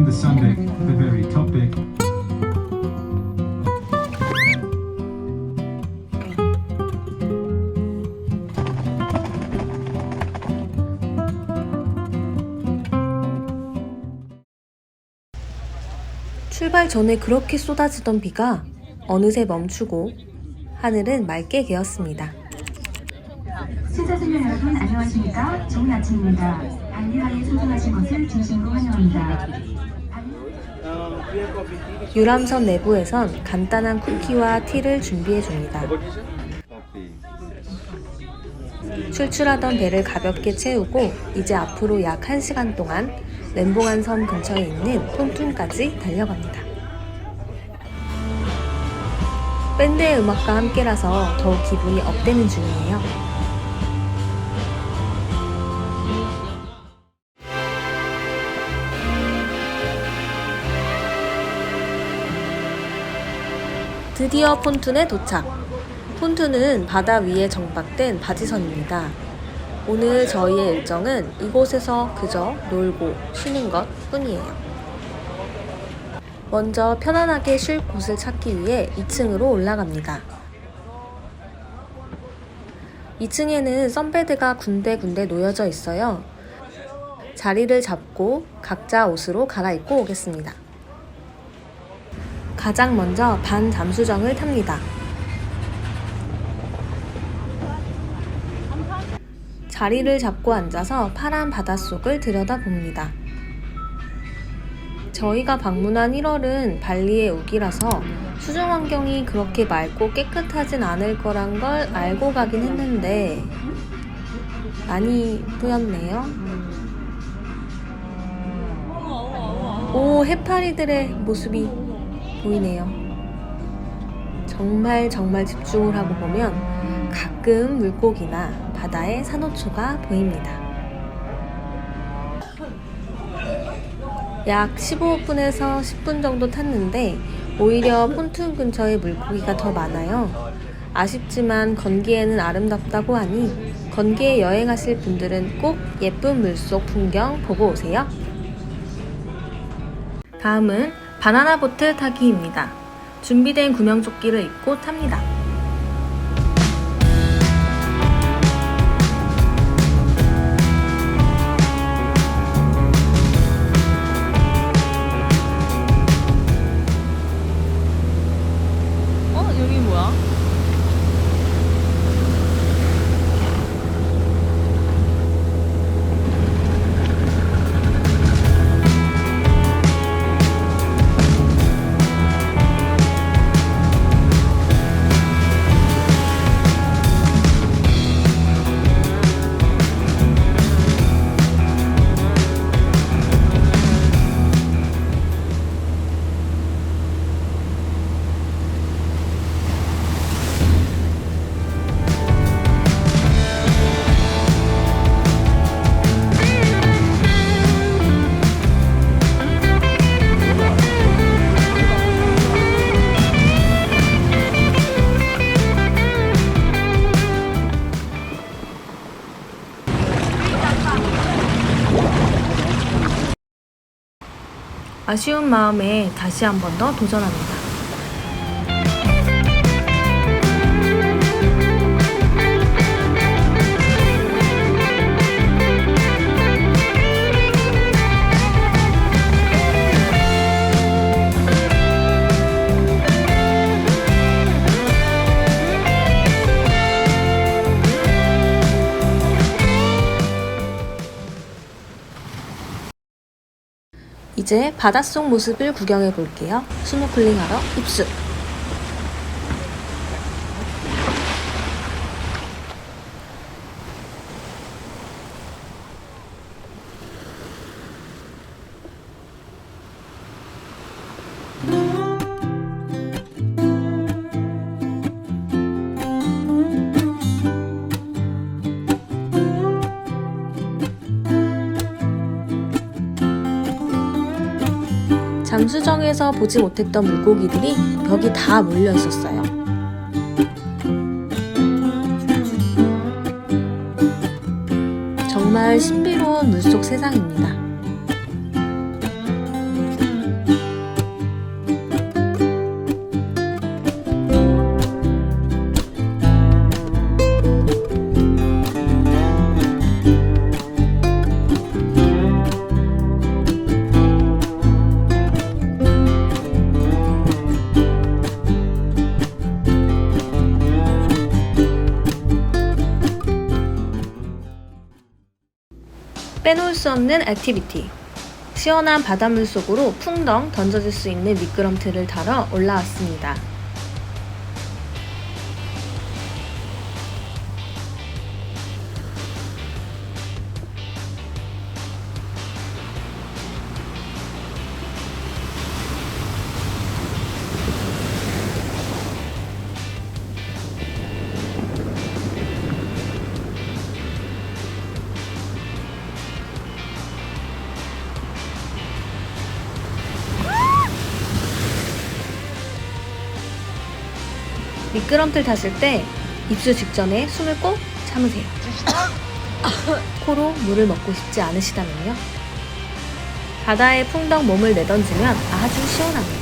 and the sundeck, the very top deck. 출발 전에 그렇게 쏟아지던 비가 어느새 멈추고 하늘은 맑게 개었습니다. 시청자분들 여러분 안녕하십니까? 좋은 아침입니다. 발리하에 소중하신 것을 진심으로 환영합니다. 유람선 내부에선 간단한 쿠키와 티를 준비해 줍니다. 출출하던 배를 가볍게 채우고 이제 앞으로 약 1시간 동안 램봉안 섬 근처에 있는 폰툰까지 달려갑니다. 밴드의 음악과 함께라서 더욱 기분이 업되는 중이에요. 드디어 폰툰에 도착. 폰툰은 바다 위에 정박된 바지선입니다. 오늘 저희의 일정은 이곳에서 그저 놀고 쉬는 것 뿐이에요. 먼저 편안하게 쉴 곳을 찾기 위해 2층으로 올라갑니다. 2층에는 선베드가 군데군데 놓여져 있어요. 자리를 잡고 각자 옷으로 갈아입고 오겠습니다. 가장 먼저 반 잠수정을 탑니다. 자리를 잡고 앉아서 파란 바닷속을 들여다봅니다. 저희가 방문한 1월은 발리의 우기라서 수중 환경이 그렇게 맑고 깨끗하진 않을 거란 걸 알고 가긴 했는데 많이 뿌였네요. 오, 해파리들의 모습이 보이네요. 정말 정말 집중을 하고 보면 가끔 물고기나 바다의 산호초가 보입니다. 약 15분에서 10분 정도 탔는데 오히려 폰툰 근처에 물고기가 더 많아요. 아쉽지만 건기에는 아름답다고 하니 건기에 여행하실 분들은 꼭 예쁜 물속 풍경 보고 오세요. 다음은 바나나 보트 타기입니다. 준비된 구명조끼를 입고 탑니다. 아쉬운 마음에 다시 한 번 더 도전합니다. 이제 바닷속 모습을 구경해 볼게요. 스노클링 하러 입수. 잠수정에서 보지 못했던 물고기들이 벽이 다 몰려 있었어요. 정말 신비로운 물속 세상입니다. 수 없는 액티비티. 시원한 바닷물 속으로 풍덩 던져질 수 있는 미끄럼틀을 타러 올라왔습니다. 미끄럼틀 타실 때 입수 직전에 숨을 꼭 참으세요. 코로 물을 먹고 싶지 않으시다면요. 바다에 풍덩 몸을 내던지면 아주 시원합니다.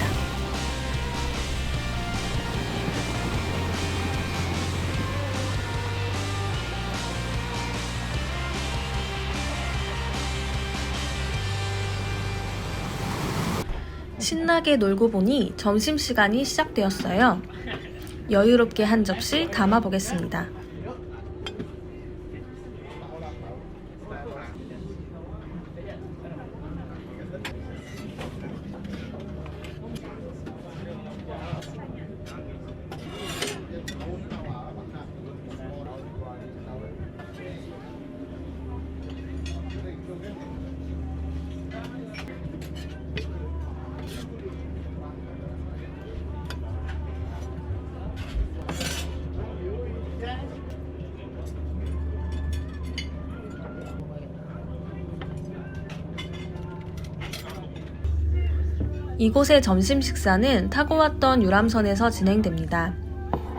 신나게 놀고 보니 점심시간이 시작되었어요. 여유롭게 한 접시 담아 보겠습니다. 이곳의 점심 식사는 타고 왔던 유람선에서 진행됩니다.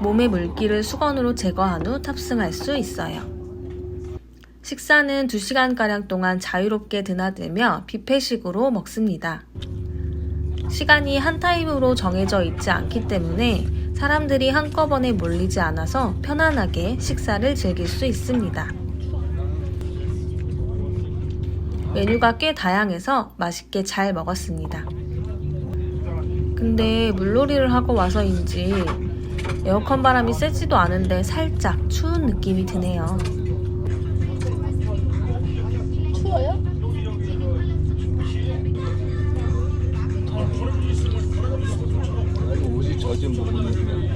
몸의 물기를 수건으로 제거한 후 탑승할 수 있어요. 식사는 2시간가량 동안 자유롭게 드나들며 뷔페식으로 먹습니다. 시간이 한 타임으로 정해져 있지 않기 때문에 사람들이 한꺼번에 몰리지 않아서 편안하게 식사를 즐길 수 있습니다. 메뉴가 꽤 다양해서 맛있게 잘 먹었습니다. 근데 물놀이를 하고 와서인지 에어컨 바람이 세지도 않은데 살짝 추운 느낌이 드네요. 추워요? 아이고 옷이 젖은 부분이 그냥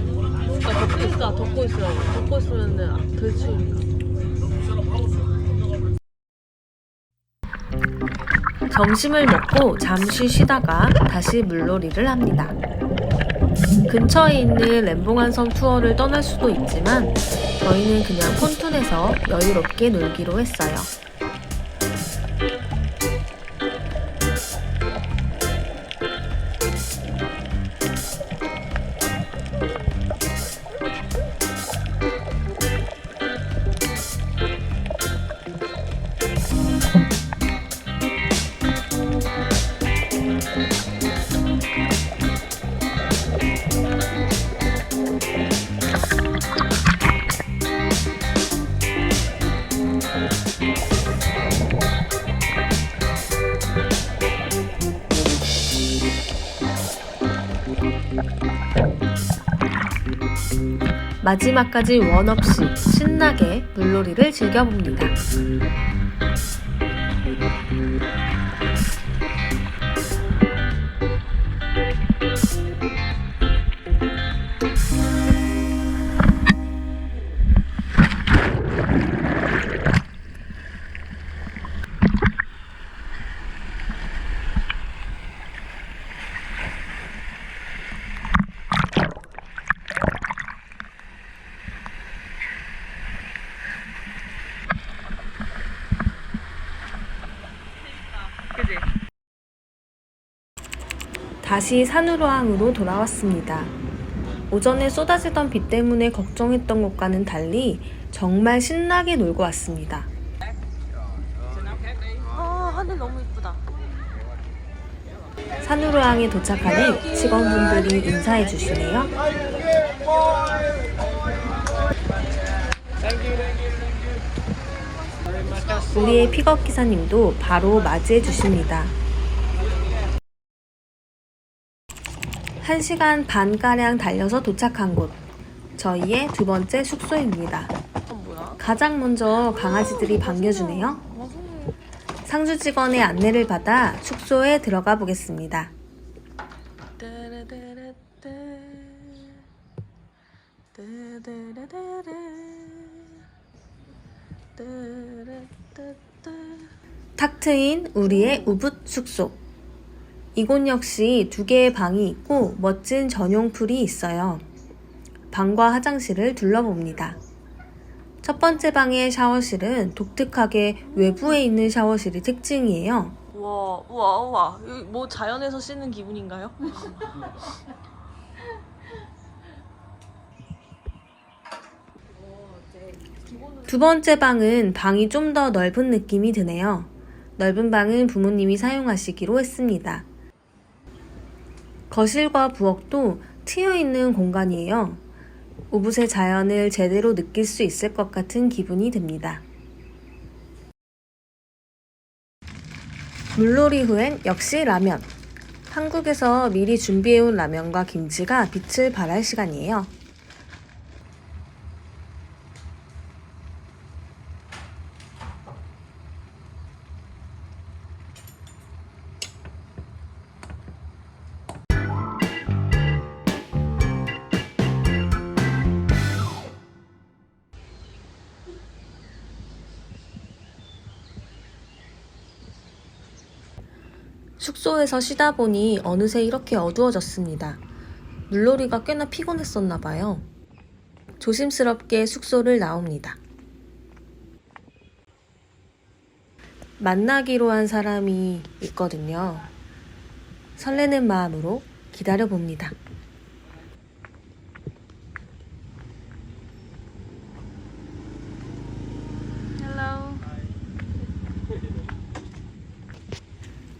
아, 덮고 있어. 덮고 있어. 덮고 있으면 덜 추우니까. 점심을 먹고 잠시 쉬다가 다시 물놀이를 합니다. 근처에 있는 램봉한섬 투어를 떠날 수도 있지만 저희는 그냥 폰툰에서 여유롭게 놀기로 했어요. 마지막까지 원 없이 신나게 물놀이를 즐겨봅니다. 다시 산후로항으로 돌아왔습니다. 오전에 쏟아지던 비 때문에 걱정했던 것과는 달리 정말 신나게 놀고 왔습니다. 아, 하늘 너무 이쁘다. 산후로항에 도착하니 직원분들이 인사해 주시네요. 우리의 픽업 기사님도 바로 맞이해 주십니다. 1시간 반가량 달려서 도착한 곳. 저희의 두 번째 숙소입니다. 가장 먼저 강아지들이 반겨주네요. 상주 직원의 안내를 받아 숙소에 들어가 보겠습니다. 탁 트인 우리의 우붓 숙소. 이곳 역시 두 개의 방이 있고 멋진 전용 풀이 있어요. 방과 화장실을 둘러봅니다. 첫 번째 방의 샤워실은 독특하게 외부에 있는 샤워실이 특징이에요. 우와 우와 우와 뭐 자연에서 씻는 기분인가요? 두 번째 방은 방이 좀 더 넓은 느낌이 드네요. 넓은 방은 부모님이 사용하시기로 했습니다. 거실과 부엌도 트여 있는 공간이에요. 우붓의 자연을 제대로 느낄 수 있을 것 같은 기분이 듭니다. 물놀이 후엔 역시 라면. 한국에서 미리 준비해온 라면과 김치가 빛을 발할 시간이에요. 숙소에서 쉬다 보니 어느새 이렇게 어두워졌습니다. 물놀이가 꽤나 피곤했었나 봐요. 조심스럽게 숙소를 나옵니다. 만나기로 한 사람이 있거든요. 설레는 마음으로 기다려 봅니다. 헬로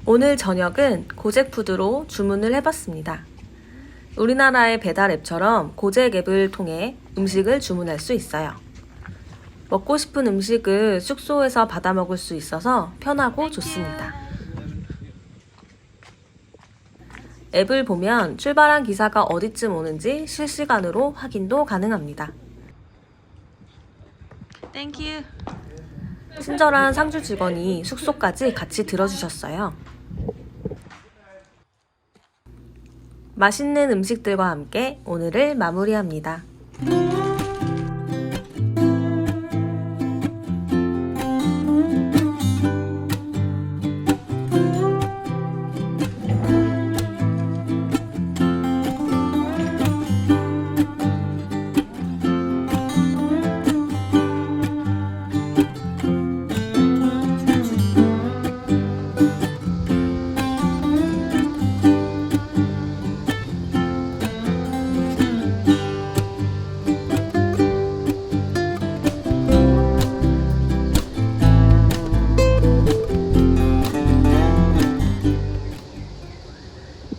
오늘 저녁은 고잭푸드로 주문을 해봤습니다. 우리나라의 배달 앱처럼 고잭 앱을 통해 음식을 주문할 수 있어요. 먹고 싶은 음식을 숙소에서 받아 먹을 수 있어서 편하고 좋습니다. 앱을 보면 출발한 기사가 어디쯤 오는지 실시간으로 확인도 가능합니다. 땡큐 친절한 상주 직원이 숙소까지 같이 들어주셨어요. 맛있는 음식들과 함께 오늘을 마무리합니다.